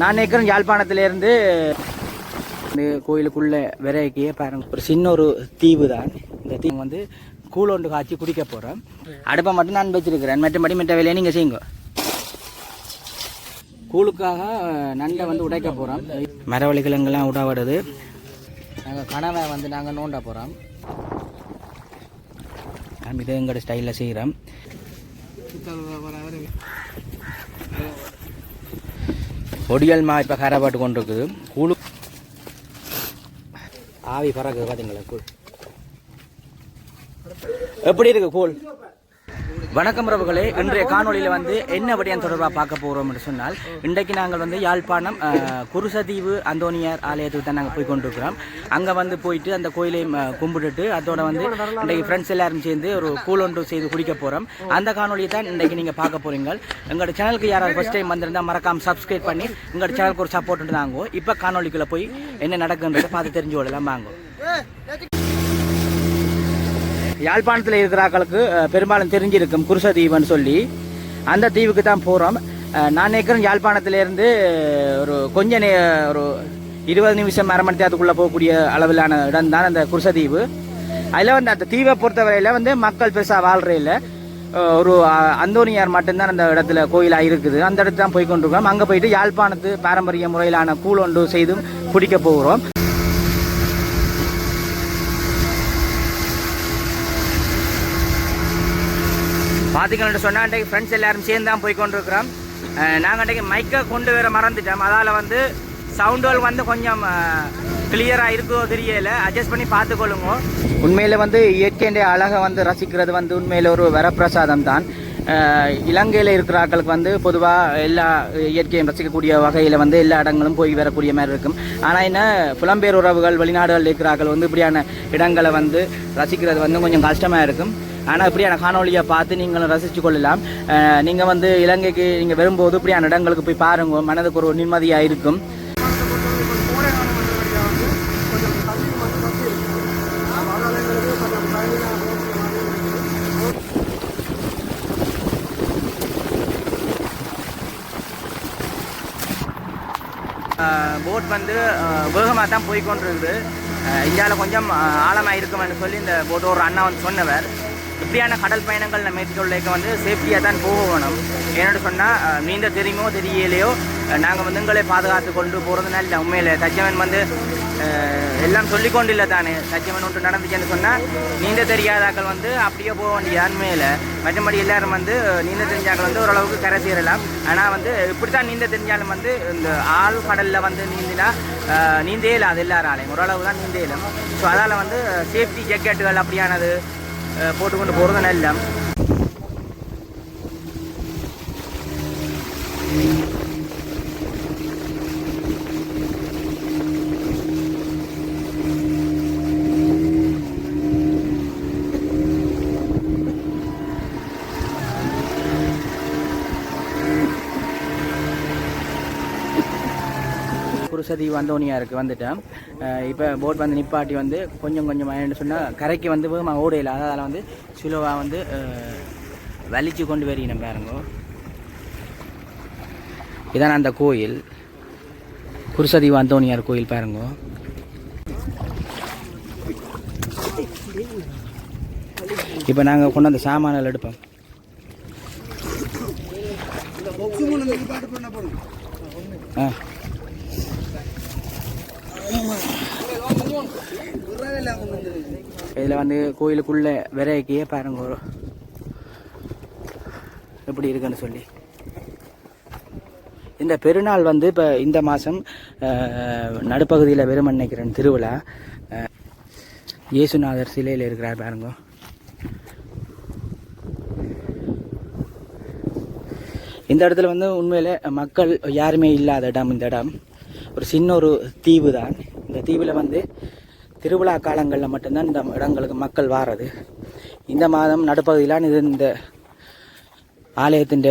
நான் நினைக்கிறேன் யாழ்ப்பாணத்திலேருந்து இந்த கோயிலுக்குள்ளே விரைக்கே பாருங்க. ஒரு சின்ன ஒரு தீவு தான் இந்த தீவு வந்து கூழோண்டு காய்ச்சி குடிக்க போகிறோம் அடுப்பை மட்டும் நான் வச்சிருக்கிறேன். மற்றபடி மற்ற வேலையை நீங்கள் செய்யுங்க. கூழுக்காக நண்டை வந்து உடைக்க போகிறோம் மரவள்ளி கிழங்கெல்லாம் உடவிடுது. நாங்கள் கனவை வந்து நாங்கள் நோண்ட போகிறோம் நாம் இது எங்களோட ஸ்டைலில் செய்கிறோம் பொடியல் மா இப்போ கரைப்பாட்டு கொண்டு இருக்குது கூழு. ஆவி பறக்குது பார்த்தீங்களா கூழ். எப்படி இருக்கு கூழ்? வணக்கம் ரவுகளே இன்றைய காணொலியில் வந்து என்ன விடயம் தொடர்பாக பார்க்க போகிறோம் என்று சொன்னால் இன்றைக்கு நாங்கள் வந்து யாழ்ப்பாணம் குருசதீவு அந்தோனியார் ஆலயத்துக்கு தான் நாங்கள் போய் கொண்டிருக்கிறோம். அங்கே வந்து போயிட்டு அந்த கோயிலையும் கும்பிட்டுட்டு அதோட வந்து இன்றைக்கு ஃப்ரெண்ட்ஸ் எல்லாரும் சேர்ந்து ஒரு கூலொன்று ஒன்று செய்து குடிக்க போகிறோம் அந்த காணொலியை தான் இன்றைக்கு நீங்கள் பார்க்க போகிறீங்க எங்களோட சேனலுக்கு யாராவது ஃபஸ்ட் டைம் வந்திருந்தால் மறக்காமல் சப்ஸ்கிரைப் பண்ணி எங்களோட சேனலுக்கு ஒரு சப்போர்ட் தாங்கோ இப்போ காணொலிக்குள்ளே போய் என்ன நடக்குன்றதை பார்த்து தெரிஞ்சு கொள்ளலாம். வாங்கோ. யாழ்ப்பாணத்தில் இருக்கிறாக்களுக்கு பெரும்பாலும் தெரிஞ்சிருக்கும் குருச தீவுன்னு சொல்லி. அந்த தீவுக்கு தான் போகிறோம் நான் நினைக்கிறேன் யாழ்ப்பாணத்திலேருந்து ஒரு கொஞ்ச நே ஒரு இருபது நிமிஷம் அரை மணி நேரத்துக்குள்ளே போகக்கூடிய அளவிலான இடம் தான் அந்த குருசதீவு அதில் வந்து அந்த தீவை பொறுத்தவரையில் வந்து மக்கள் பெருசாக வாழ்றையில் ஒரு அந்தோனியார் மட்டும்தான் அந்த இடத்துல கோயிலாக இருக்குது. அந்த இடத்துல தான் போய் கொண்டிருக்கோம் அங்கே போயிட்டு யாழ்ப்பாணத்து பாரம்பரிய முறையிலான கூழ் ஒன்று செய்தும் பிடிக்க போகிறோம். பார்த்தீங்கன்னு சொன்னால் அன்றைக்கு ஃப்ரெண்ட்ஸ் எல்லோரும் சேர்ந்து தான் போய் கொண்டிருக்கிறோம் நாங்கள் அன்றைக்கு மைக்கை கொண்டு வர மறந்துட்டோம். அதால் வந்து சவுண்டுகள் வந்து கொஞ்சம் கிளியராக இருக்கோ தெரியல. அட்ஜஸ்ட் பண்ணி பார்த்துக்கொள்ளுங்க. உண்மையில் வந்து இயற்கையுடைய அழகை வந்து ரசிக்கிறது வந்து உண்மையில் ஒரு வரப்பிரசாதம் தான். இலங்கையில் இருக்கிற ஆட்களுக்கு வந்து பொதுவாக எல்லா இயற்கையும் ரசிக்கக்கூடிய வகையில் வந்து எல்லா இடங்களும் போய் வரக்கூடிய மாதிரி இருக்கும். ஆனால் என்ன புலம்பெயர் உறவுகள் வெளிநாடுகளில் இருக்கிற ஆட்கள் வந்து இப்படியான இடங்களை வந்து ரசிக்கிறது வந்து கொஞ்சம் கஷ்டமாக இருக்கும். ஆனால் இப்படியான காணொலியை பார்த்து நீங்களும் ரசித்து கொள்ளலாம். நீங்கள் வந்து இலங்கைக்கு நீங்கள் வரும்போது இப்படியான இடங்களுக்கு போய் பாருங்க. மனதுக்கு ஒரு நிம்மதியாக இருக்கும். போட் வந்து வேகமாக தான் போய் கொண்டிருக்குது இந்தியாவில் கொஞ்சம் ஆழமாக இருக்குமென்னு சொல்லி இந்த போட் ஒரு அண்ணா வந்து சொன்னவர். இப்படியான கடல் பயணங்கள் நம்ம மேற்கொள்ளைக்க வந்து சேஃப்டியாக தான் போக வேணும் சொன்னால் நீந்த தெரியுமோ தெரியலையோ நாங்கள் வந்து எங்களை பாதுகாத்து கொண்டு போகிறதுனால நல்ல உண்மையில். தச்சவன் வந்து எல்லாம் சொல்லிக்கொண்டு இல்லை தானே. தச்சவன் ஒன்று நடந்துச்சுன்னு சொன்னால் நீந்த தெரியாதாக்கள் வந்து அப்படியே போக வேண்டிய உண்மையில். மற்றபடி எல்லாரும் வந்து நீந்த தெரிஞ்சாக்கள் வந்து ஓரளவுக்கு கரை சேரலாம். ஆனால் வந்து இப்படி தான் நீந்த தெரிஞ்சாலும் வந்து இந்த ஆள் கடலில் வந்து நீந்தினா நீந்தே நீந்தே இல்லாது எல்லாராலையும். ஓரளவு தான் நீந்தே இல்லை ஸோ அதால் வந்து சேஃப்டி ஜக்கெட்டுகள் அப்படியானது அஹ், போட்டுக்கொண்டு போகிறது நல்ல குருசதி வந்தோனியாருக்கு வந்துட்டேன். இப்போ போட் வந்து நிப்பாட்டி வந்து கொஞ்சம் கொஞ்சம் சொன்னால் கரைக்கு வந்து வேகமாக ஓடையில் அதால் வந்து சுலவாக வந்து வலிச்சு கொண்டு வரீங்க பாருங்க. இதான் அந்த கோயில். குருசதி வந்தோனியார் கோயில் பாருங்க. இப்போ நாங்கள் கொண்டு அந்த சாமான்கள் எடுப்போம். ஆ. இதில் வந்து கோயிலுக்குள்ளே விரைக்கியே பாருங்க வரும் எப்படி இருக்குன்னு சொல்லி. இந்த பெருநாள் வந்து இப்போ இந்த மாதம் நடுப்பகுதியில் வெறும் நினைக்கிறேன் திருவிழா. இயேசுநாதர் சிலையில் இருக்கிறார் பாருங்க. இந்த இடத்துல வந்து உண்மையில் மக்கள் யாருமே இல்லாத இடம் இந்த இடம். ஒரு சின்ன ஒரு தீவு தான் இந்த தீவில் வந்து திருவிழா காலங்களில் மட்டும்தான் இந்த இடங்களுக்கு மக்கள் வாரது. இந்த மாதம் நடுப்பகுதியிலான இது இந்த ஆலயத்தின்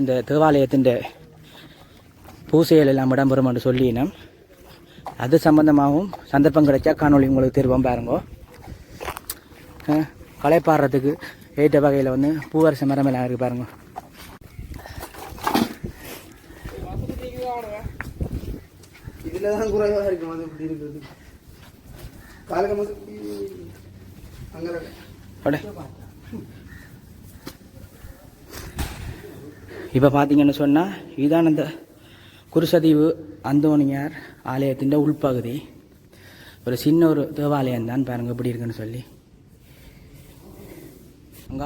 இந்த தேவாலயத்தின் பூசைகள் எல்லாம் இடம்பெறும் என்று சொல்லினோம். அது சம்பந்தமாகவும் சந்தர்ப்பம் கிடைச்சா காணொலி உங்களுக்கு தெரிவோம் பாருங்க. களைப்பாடுறதுக்கு ஏற்ற வகையில் வந்து பூவரச மரம் எல்லாம் இருக்குது பாருங்க. இதுல தான் குறைவாக இருக்கும் அது இப்படி இருக்கிறது. காலக அங்கே இப்போ பார்த்தீங்கன்னு சொன்னால் இதான் அந்த குருசதீவு அந்தோணியார் ஆலயத்தின் உள்பகுதி. ஒரு சின்ன ஒரு தேவாலயம் தான் பாருங்கள் எப்படி இருக்குன்னு சொல்லி. அங்க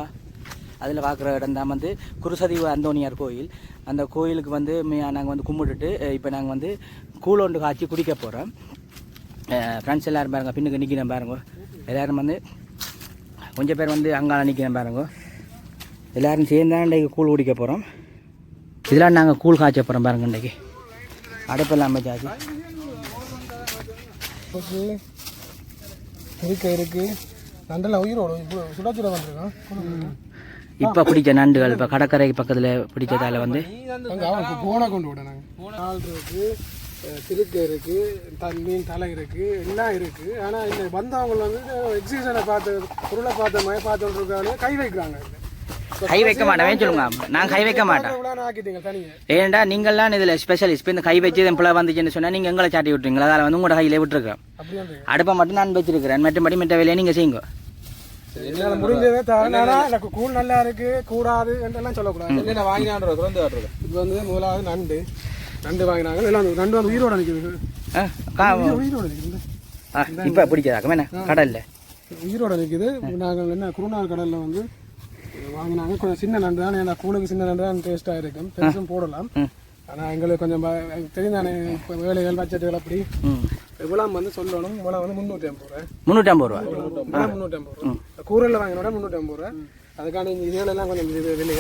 அதில் பார்க்குற இடம் தான் வந்து குருசதீவு அந்தோணியார் கோயில். அந்த கோயிலுக்கு வந்து நாங்கள் வந்து கும்பிட்டுட்டு இப்போ நாங்கள் வந்து கூழோண்டு காய்ச்சி குடிக்க போகிறோம் ஃப்ரெண்ட்ஸ் எல்லோரும் பாருங்க பின்னுக்கு நிற்கிறேன் பாருங்க. எல்லோரும் வந்து கொஞ்சம் பேர் வந்து அங்கால நிற்கிறேன் பாருங்க. எல்லோரும் சேர்ந்து தான் இன்றைக்கு கூழ் குடிக்க போகிறோம் இதெல்லாம் நாங்கள் கூழ் காய்ச்ச போகிறோம் பாருங்க இன்றைக்கு. அடுப்பெல்லாம் அமைச்சாச்சு. இருக்கு. இருக்கு நண்டெல்லாம் உயிரோடு சுட சுட வந்துருக்கான். இப்போ பிடிச்ச நண்டுகள் இப்போ கடற்கரை பக்கத்தில் பிடிச்சதால வந்து போனை கொண்டு விட நாங்கள் திருக்க இருக்கு த- மீன் தலை இருக்கு எல்லாம் இருக்கு. ஆனா இந்த வந்தவங்க வந்து எக்ஸிபிஷனை பார்த்து பொருளை பார்த்த மாதிரி பார்த்துட்டு இருக்காங்க. கை வைக்கிறாங்க. கை வைக்க மாட்டேன் சொல்லுங்க. நான் கை வைக்க மாட்டேன். ஏன்டா நீங்கள்லாம் இதில் ஸ்பெஷலிஸ்ட் இப்போ இந்த கை வச்சு பிள்ளை வந்துச்சுன்னு சொன்னால் நீங்கள் எங்களை சாட்டி விட்டுறீங்களா அதில் வந்து உங்களோட கையிலே விட்டுருக்கேன். அடுப்பை மட்டும் நான் வச்சிருக்கிறேன். மற்றபடி மற்ற வேலையை நீங்கள் செய்யுங்க. என்னால் முடிஞ்சதே எனக்கு கூழ் நல்லா இருக்கு கூடாது என்றெல்லாம் சொல்லக்கூடாது. வாங்கினான்ற இது வந்து முதலாவது நண்டு. நண்டு வாங்கினாங்க. எல்லாம் நண்டு வந்து உயிரோட நிற்குது உயிரோட நிற்குது இப்போ பிடிச்சதாக்கம் என்ன? கடலில். உயிரோட நிற்குது நாங்கள் என்ன குருநாள் கடலில் வந்து வாங்கினாங்க. கொஞ்சம் சின்ன நண்டு தான் ஏன்னா கூழுக்கு சின்ன நண்டு தான் டேஸ்ட்டாக இருக்கும். பெருசும் போடலாம். ஆனால் எங்களுக்கு கொஞ்சம் ப- எனக்கு தெரியும் தானே இப்போ வேலைகள் பட்ஜெட்டுகள் அப்படி. ம். இவ்வளோ வந்து சொல்லணும். இவ்வளோ வந்து முந்நூற்றி ஐம்பது ரூபா? முந்நூற்றம்பது ரூபா இவ்வளோ முந்நூற்றி ஐம்பது ரூபா கூரையில் வாங்கினோட முந்நூற்றி ஐம்பது ரூபா அதுக்கான இந்த இதெல்லாம் கொஞ்சம் இது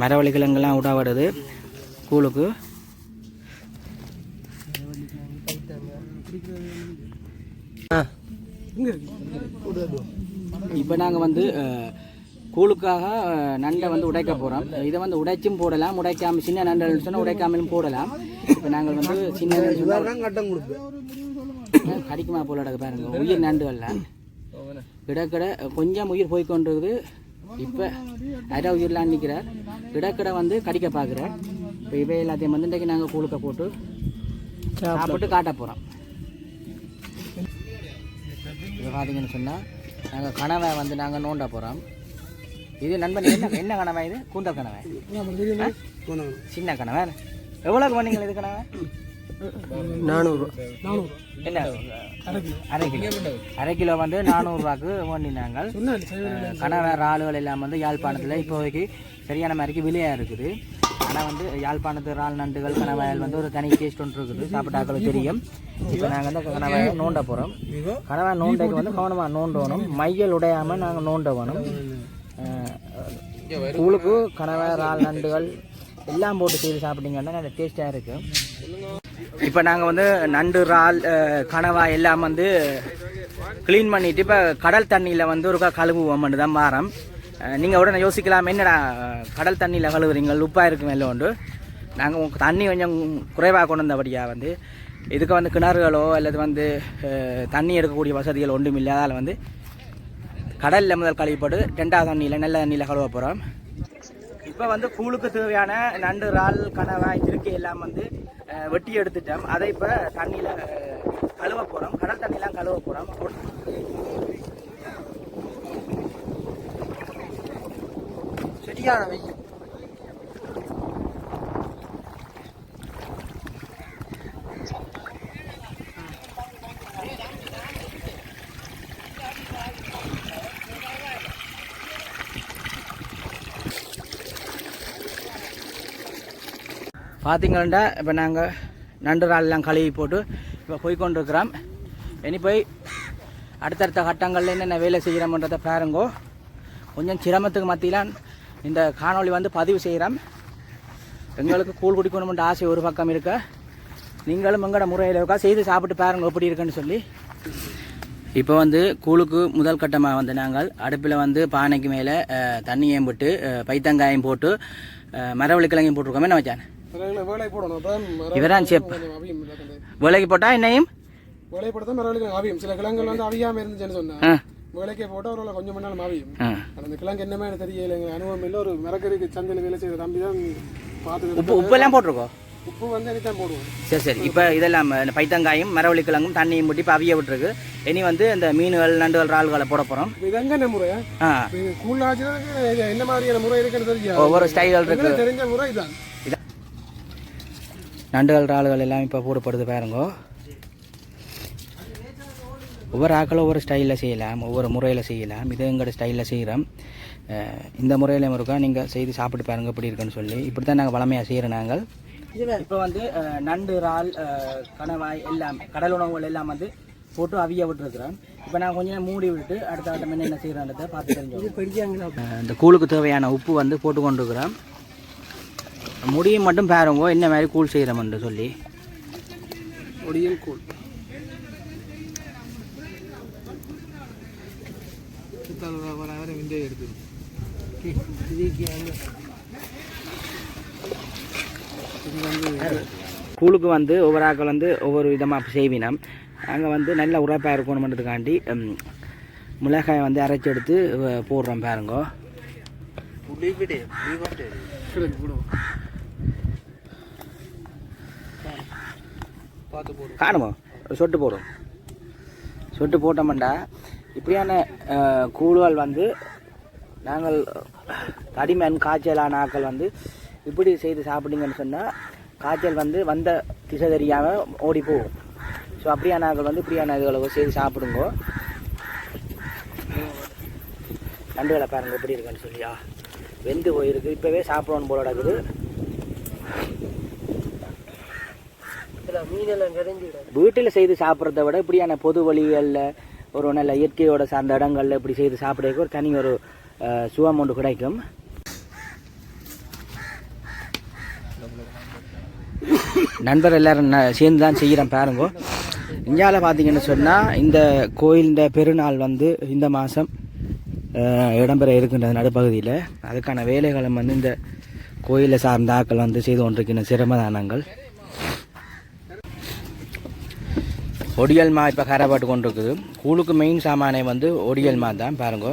மரவள்ளி கிழங்கெல்லாம் விடாவிடுது கூழுக்கு இப்போ நாங்கள் வந்து கூழுக்காக நண்டை வந்து உடைக்க போகிறோம் இதை வந்து உடைச்சும் போடலாம். உடைக்காம சின்ன நண்டல் சொன்னால் உடைக்காமலும் போடலாம். இப்போ நாங்கள் வந்து சின்ன கடிக்குமா போல கிடக்கு பாருங்க. உயிர் நண்டுகள்லாம் கிடக்கிட கொஞ்சம் உயிர் போய் கொண்டிருக்குது இப்போ அரை உயிர்லாம் நிற்கிறார். கிடக்கிட வந்து கடிக்க பார்க்குறார் இப்போ இவை எல்லாத்தையும் வந்து இன்றைக்கு நாங்கள் கூழுக்க போட்டு சாப்பிட்டு காட்ட போகிறோம் இப்போ பார்த்தீங்கன்னு சொன்னால் நாங்கள் கனவை வந்து நாங்கள் நோண்ட போகிறோம் இது நண்பன் என்ன என்ன கனவா இது? கூந்தல் கனவை. சின்ன கனவை. எவ்வளோக்கு பண்ணீங்க இது கனவை? நானூறு என்ன? அரை கிலோ. அரை கிலோ. வந்து நானூறுரூவாக்கு சொன்னேன் கனவை இறாலுகள் எல்லாம் வந்து யாழ்ப்பாணத்தில் இப்போதைக்கு சரியான மாதிரிக்கு விலையாக இருக்குது. ஆனால் வந்து யாழ்ப்பாணத்து இறால் நண்டுகள் கனவாயல் வந்து ஒரு தனி டேஸ்ட் ஒன்று இருக்குது. சாப்பிட்டாக்களும் தெரியும். இப்போ நாங்கள் வந்து கனவை நோண்ட போகிறோம் கனவை நோண்டைக்கு வந்து கவனமாக நோண்டணும். மையல் உடையாமல் நாங்கள் நோண்ட வேணும். அஹ், கூழுக்கு கனவை இறால் நண்டுகள் எல்லாம் போட்டு செய்து சாப்பிட்டீங்கன்னா நல்ல டேஸ்ட்டாக இருக்குது இப்போ நாங்கள் வந்து நண்டு இறால் கனவா எல்லாம் வந்து க்ளீன் பண்ணிவிட்டு இப்போ கடல் தண்ணியில் வந்து ஒருக்கா கழுவுவோம்னு தான் வாரம். நீங்கள் உடனே யோசிக்கலாம் என்னடா கடல் தண்ணியில் கழுவுறீங்க? உப்பாக இருக்கும் எல்லோண்டு நாங்கள் தண்ணி கொஞ்சம் குறைவாக கொண்டு வந்தபடியாக வந்து இதுக்கு வந்து கிணறுகளோ அல்லது வந்து தண்ணி எடுக்கக்கூடிய வசதிகள் ஒன்றும் இல்லாதால் வந்து கடலில் முதல் கழுவிப்பட்டு ரெண்டாவது தண்ணியில் நல்ல தண்ணியில் கழுவ போகிறோம் இப்போ வந்து கூழுக்கு தேவையான நண்டு இறால் கனவாய் திருக்கி எல்லாம் வந்து வெட்டி எடுத்துட்டோம். அதை இப்போ தண்ணியில் கழுவ போகிறோம் கடல் தண்ணிலாம் கழுவ போகிறோம் சரியான வெயில் பார்த்தீங்கன்னா இப்போ நாங்கள் நண்டு இறால்லாம் கழுவி போட்டு இப்போ போய்கொண்டிருக்கிறோம் இனி போய் அடுத்தடுத்த கட்டங்களில் என்னென்ன வேலை செய்கிறோம்ன்றதை பாருங்கோ. கொஞ்சம் சிரமத்துக்கு மத்தியில் இந்த காணொளி வந்து பதிவு செய்கிறோம் எங்களுக்கு கூழ் குடிக்கணும்ன்ற ஆசை ஒரு பக்கம் இருக்க. நீங்களும் எங்களோட முறையில் இருக்கா செய்து சாப்பிட்டு பாருங்க எப்படி இருக்குன்னு சொல்லி. இப்போ வந்து கூழுக்கு முதல் கட்டமாக வந்து நாங்கள் அடுப்பில் வந்து பானைக்கு மேலே தண்ணியையும் போட்டு பைத்தங்காயம் போட்டு அஹ், மரவள்ளி கிழங்கையும் போட்டிருக்கோமே என்ன வச்சான் இவரான் செப். விலைக்கு போட்டால் என்னையும்? வேலை போட தான் அவியும். சில கிழங்குகள் வந்து அவியாம இருந்துச்சுன்னு சொன்னா ஆ. வேலைக்கே போட்டால் ஒரு கொஞ்சம் ஆவியும் ஆ. அந்த கிழங்கு என்னமே எனக்கு தெரியல எங்கள் அனுபவம் இல்லை. ஒரு மிளகருக்கு சந்தையில் வேலை செய்கிற தம்பி தான் பார்த்து உப்பு உப்பெல்லாம் போட்டிருக்கோம் உப்பு வந்து எனக்கு தான் போடுவோம். சரி சரி. இப்போ இதெல்லாம் பைத்தங்காயும் மரவள்ளி கிழங்கும் தண்ணியும் முட்டி இப்போ அவிய விட்டுருக்கு. இனி வந்து இந்த மீன்கள் நண்டுகள் இறால்களை போட போகிறோம் இப்போ இது எங்கே முறை? ஆ. இது கூழ்நாச்சுக்கு என்ன மாதிரியான முறை இருக்குன்னு தெரியாது ஒவ்வொரு ஸ்டைல்கள் இருக்கு. தெரிஞ்ச முறை இதான் நண்டுகள் இறால்கள் எல்லாம் இப்போ போடப்படுது பாருங்க. ஒவ்வொரு ஆக்களும் ஒவ்வொரு ஸ்டைலில் செய்யலாம் ஒவ்வொரு முறையில் செய்யலாம். இது எங்களோட ஸ்டைலில் செய்கிறோம் இந்த முறையிலும் இருக்கா நீங்கள் செய்து சாப்பிட்டு பாருங்க எப்படி இருக்குன்னு சொல்லி. இப்படி தான் நாங்கள் வளமையாக செய்கிறோம் நாங்கள். இப்போ வந்து நண்டு இறால் கணவாய் எல்லாம் கடல் உணவுகள் எல்லாம் வந்து போட்டு அவிய விட்டுருக்குறோம். இப்போ நான் கொஞ்சம் மூடி விட்டு அடுத்த ஆட்டம் என்ன செய்கிறோன்றதை பார்த்து தெரிஞ்சு இந்த கூழுக்கு தேவையான உப்பு வந்து போட்டு கொண்டிருக்கிறோம் முடியும் மட்டும் பாருங்க என்ன மாதிரி கூழ் செய்கிறோம்னு சொல்லி. ஒடியல் கூழ் கூழுக்கு வந்து ஒவ்வொரு ஆக்கள் வந்து ஒவ்வொரு விதமாக செய்வினோம். நாங்கள் வந்து நல்ல உரைப்பாக இருக்கணுன்றதுக்காண்டி ம், மிளகாயை வந்து அரைச்சி எடுத்து போடுறோம் பாருங்க கிடைக்கு போடுவோம் பார்த்து போடுவோம் காணுமா? சொட்டு போடும். சொட்டு போட்டோம்டா. இப்படியான அஹ், வந்து நாங்கள் தடிமன் காய்ச்சலான ஆக்கள் வந்து இப்படி செய்து சாப்பிட்டீங்கன்னு சொன்னால் காய்ச்சல் வந்து வந்த திசை தெரியாமல் ஓடி போகும். ஸோ அப்படியான ஆக்கள் வந்து இப்படியான இதுகளை செய்து சாப்பிடுங்க. நண்டுகளை பாருங்க எப்படி இருக்குன்னு சொல்லியா? வெந்து போயிருக்கு. இப்போவே சாப்பிடணும் போல இருக்குது வீட்டில் செய்து சாப்பிட்றத விட இப்படியான பொது வழிகளில் ஒரு நல்ல இயற்கையோட சார்ந்த இடங்களில் இப்படி செய்து சாப்பிட்றதுக்கு ஒரு தனி ஒரு அஹ், சுகம் ஒன்று கிடைக்கும். நண்பர் எல்லாரும் சேர்ந்து தான் செய்கிறேன் பாருங்க. இந்தியாவில் பார்த்தீங்கன்னு சொன்னால் இந்த கோயில் இந்த பெருநாள் வந்து இந்த மாதம் இடம்பெற இருக்கின்றது நடுப்பகுதியில். அதுக்கான வேலைகளும் வந்து இந்த கோயிலை சார்ந்த ஆக்கள் வந்து செய்து கொண்டிருக்கின்ற சிரமதானங்கள். ஒடியல் மா இப்போ கரைப்பட்டு கொண்டு இருக்குது கூழுக்கு மெயின் சாமானே வந்து ஒடியல் மா தான் பாருங்க.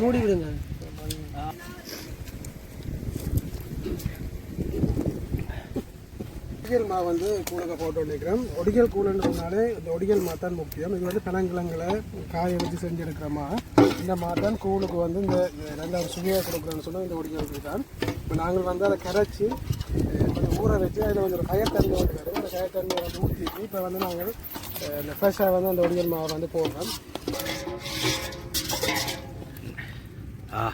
மூடி விடுங்க. ஒடிகல் மா வந்து கூழக போட்டு நிற்கிறோம் ஒடியல் கூழன்றதுனாலே இந்த ஒடியல் மா தான் முக்கியம். இது வந்து பனங்கிழங்களை காய வச்சு செஞ்செடுக்கிற மா இந்த மா தான் கூழுக்கு வந்து இந்த ரெண்டாவது சுவையாக கொடுக்குறோன்னு சொன்னால் இந்த ஒடியல் தான். இப்போ நாங்கள் வந்து அதை கரைச்சி கொஞ்சம் ஊற வச்சு அதில் வந்து ஒரு கயத்தண்ணி வந்து அந்த கயத்தண்ணியை வந்து ஊற்றிட்டு இப்போ வந்து நாங்கள் இந்த ஃப்ரெஷ்ஷாக வந்து அந்த ஒடியல் மாவை வந்து போடுறோம். ஆ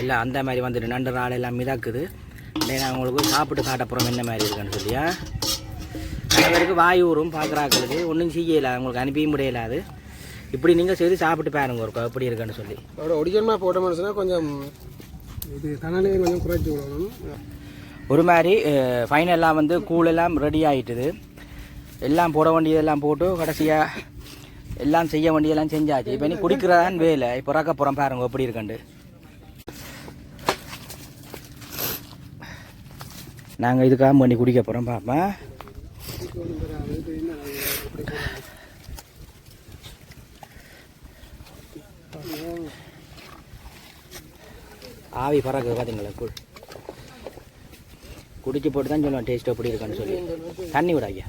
எல்லாம் அந்த மாதிரி வந்துட்டு நண்டு நாள் எல்லாம் மிதக்குது. இல்லை நான் உங்களுக்கு சாப்பிட்டு காட்ட போகிறோம் என்ன மாதிரி இருக்குன்னு சொல்லியா? நிறைய பேருக்கு வாய் ஊறும் பார்க்குறாக்களுக்கு. ஒன்றும் செய்யல உங்களுக்கு அனுப்பியும் முடியலாது இப்படி நீங்கள் செய்து சாப்பிட்டு பாருங்க ஒரு எப்படி இருக்குன்னு சொல்லி. அதோட மா போட்ட மனுஷனா கொஞ்சம் இது தனநிலை கொஞ்சம் குறைச்சி விடணும் ஒரு மாதிரி ஃபைனலாக வந்து கூழெல்லாம் ரெடி ஆயிட்டுது. எல்லாம் போட வேண்டியதெல்லாம் போட்டு கடைசியாக எல்லாம் செய்ய வேண்டியதெல்லாம் செஞ்சாச்சு. இப்போ நீ குடிக்கிறதான் வேலை. இப்போ இறக்க போகிறோம் பாருங்க எப்படி இருக்குண்டு நாங்கள் இதுக்காக பண்ணி குடிக்க போகிறோம் பாப்பா. ஆவி பறக்கு பார்த்தீங்களா கூழ். குடிச்சு போட்டு தான் சொல்லுவேன் டேஸ்ட் எப்படி இருக்கான்னு சொல்லி. தண்ணி விட ஐயா.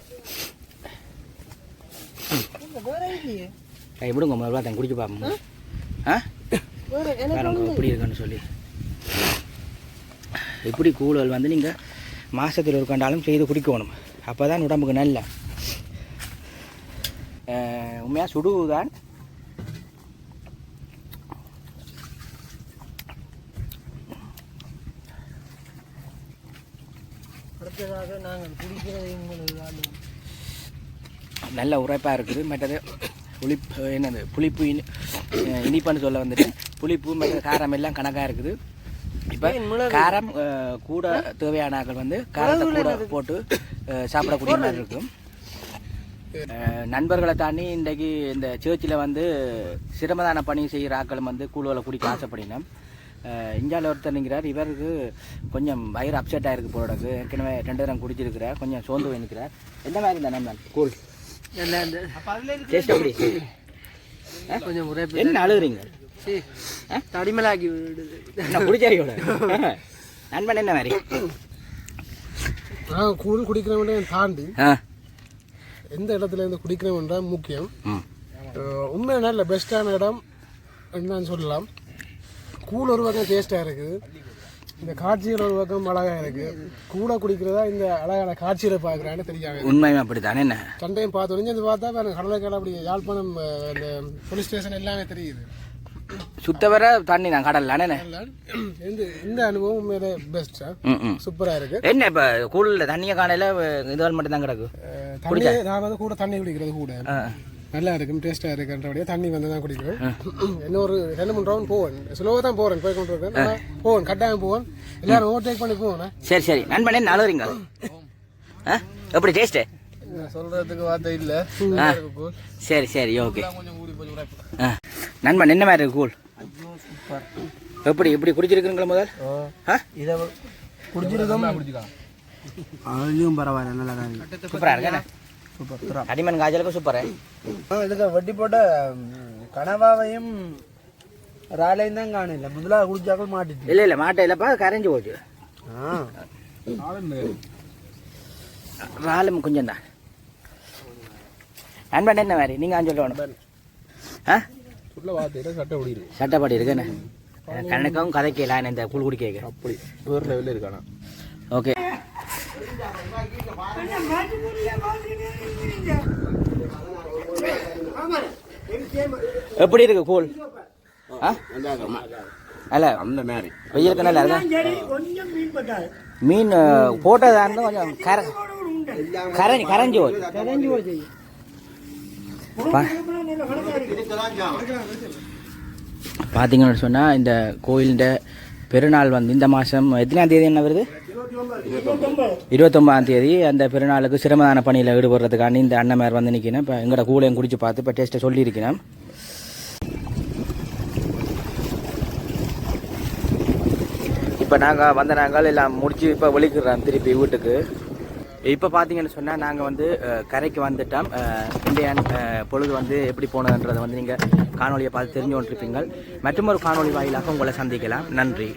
கை விடுங்க முதல்ல தான் குடிச்சு பார்ப்போம் ஆ? எப்படி இருக்குன்னு சொல்லி. இப்படி கூழல் வந்து நீங்கள் மாசத்தில் இருக்காண்டாலும் செய்து குடிக்கணும். அப்போ தான் உடம்புக்கு நல்ல. உண்மையாக சுடுதான். அடுத்ததாக நாங்கள் குடிக்கிறது நல்ல உரைப்பாக இருக்குது. மற்றது புளிப்பு என்னது புளிப்பு இனி இனிப்புன்னு சொல்ல வந்துட்டு புளிப்பு மற்ற காரம் எல்லாம் கணக்காக இருக்குது. இப்போ காரம் கூட தேவையான ஆட்கள் வந்து காரத்தை கூட போட்டு சாப்பிடக்கூடிய மாதிரி இருக்கும் நண்பர்களை தாண்டி இன்றைக்கு இந்த சேர்ச்சில் வந்து சிரமதான பணி செய்கிற ஆட்களும் வந்து கூழுகளை குடிக்க ஆசைப்படினோம் இந்தியாவில் ஒருத்தர் நிற்கிறார். இவருக்கு கொஞ்சம் வயிறு அப்செட் ஆயிருக்கு போலக்கு ஏற்கனவே ரெண்டு தரம் குடிச்சிருக்கிறார். கொஞ்சம் சோர்ந்து நிற்கிறார் எந்த மாதிரி இருந்தா நம்ம கூல் ஆ? கொஞ்சம் என்ன அழுகுறீங்க? என்ன குடிச்சாரியோட நண்பன் என்ன மாதிரி நான் கூழ் குடிக்கிறவன் தாண்டி எந்த இடத்துல இருந்து குடிக்கிறவன்றா முக்கியம் ம் அஹ் உண்மையா நல்ல பெஸ்ட்டான இடம் என்னன்னு சொல்லலாம் கூழ் ஒரு பக்கம் டேஸ்ட்டாக இருக்குது இந்த காட்சிகள் ஒரு பக்கம் அழகாக இருக்குது கூட குடிக்கிறதா இந்த அழகான காட்சியில் பார்க்குறான்னு தெரியாம உண்மையும் அப்படித்தானே என்ன சண்டையும் பார்த்து ஒளிஞ்சு பார்த்தா பாருங்க கடலைக்கால அப்படி யாழ்ப்பாணம் இந்த போலீஸ் ஸ்டேஷன் எல்லாமே தெரியுது சுத்த வர தண்ணி தான் கடல்ல இந்த இந்த அனுபவம் உண்மையிலே பெஸ்ட்டா ம் ம். சூப்பராக இருக்கு. என்ன இப்போ கூழில் தண்ணியை காணையில் இதுகள் மட்டும் தான் கிடக்கு? நான் வந்து கூட தண்ணி குடிக்கிறது கூட. நல்லா இருக்கும் டேஸ்ட்டாக இருக்குன்றபடியே தண்ணி வந்து தான் குடிக்குவேன் இன்னொரு ரெண்டு மூணு ரவுண்ட் போவேன். ஸ்லோவாக தான் போகிறேன் போய் கொண்டு இருக்கேன் போவேன் கட்டாயம் போவேன். எல்லாரும் ஓவர்டேக் பண்ணி போவேன். சரி சரி. நண்பன் ஆ? எப்படி டேஸ்ட்டு சொல்றதுக்கு வார்த்தை இல்ல. சரி சரி ஓகே நண்பன் என்ன மாதிரி இருக்கு கூழ்? எப்படி இப்படி குடிச்சிருக்குங்களா முதல்? இதை குடிச்சிருக்கோம். அதுவும் பரவாயில்ல நல்லா தான் சூப்பராக இருக்கேன் சூப்பர் அடிமன் காய்ச்சலுக்கு சூப்பரா இதுக்கு வட்டி போட்ட கனவாவையும் ராலையும் தான் காணல முதலாக குடிச்சாக்கள் மாட்டிட்டு. இல்லை இல்லை மாட்டை இல்லைப்பா கரைஞ்சி போச்சு. ராலும் கொஞ்சம் தான் நண்பன் என்ன மாதிரி? நீங்கள் சொல்லணும். ஆ சொல்ல வார்த்தையில் சட்டை ஓடிடு சட்டப்பாடி இருக்குன்னு கணக்கும் கதைக்கலாம் இந்த கூழ் குடிக்க அப்படி. வேறு லெவலில் இருக்கானா? ஓகே. எப்படி இருக்கு கூழ்? ஆ? அல்ல அந்த மாதிரி வெயிலுக்கு நல்லா இருக்கா மீன் போட்டதா இருந்தால் கொஞ்சம் கர கரைஞ்சி கரைஞ்சி போச்சு பார்த்தீங்கன்னு சொன்னால் இந்த கோயிலிൻ്റെ பெருநாள் வந்து இந்த மாதம் எத்தனாம் தேதி என்ன வருது? இருபத்தொம்பதாம் தேதி. அந்த பெருநாளுக்கு சிரமதான பணியில் ஈடுபடுறதுக்காண்டி இந்த அண்ணமார் வந்து நிற்கிறேன் இப்போ எங்களோட கூலையும் குடிச்சு பார்த்து இப்போ டேஸ்ட்டை சொல்லியிருக்கிறேன். இப்போ நாங்கள் வந்த நாங்கள் எல்லாம் முடிச்சு இப்போ ஒழிக்கிறோம் திருப்பி வீட்டுக்கு. இப்போ பார்த்தீங்கன்னு சொன்னால் நாங்கள் வந்து கரைக்கு வந்துட்டோம். இந்தியன் பொழுது வந்து எப்படி போனதுன்றதை வந்து நீங்கள் காணொலியை பார்த்து தெரிஞ்சு கொண்டிருப்பீங்கள் மற்றும் ஒரு காணொலி வாயிலாக உங்களை சந்திக்கலாம். நன்றி.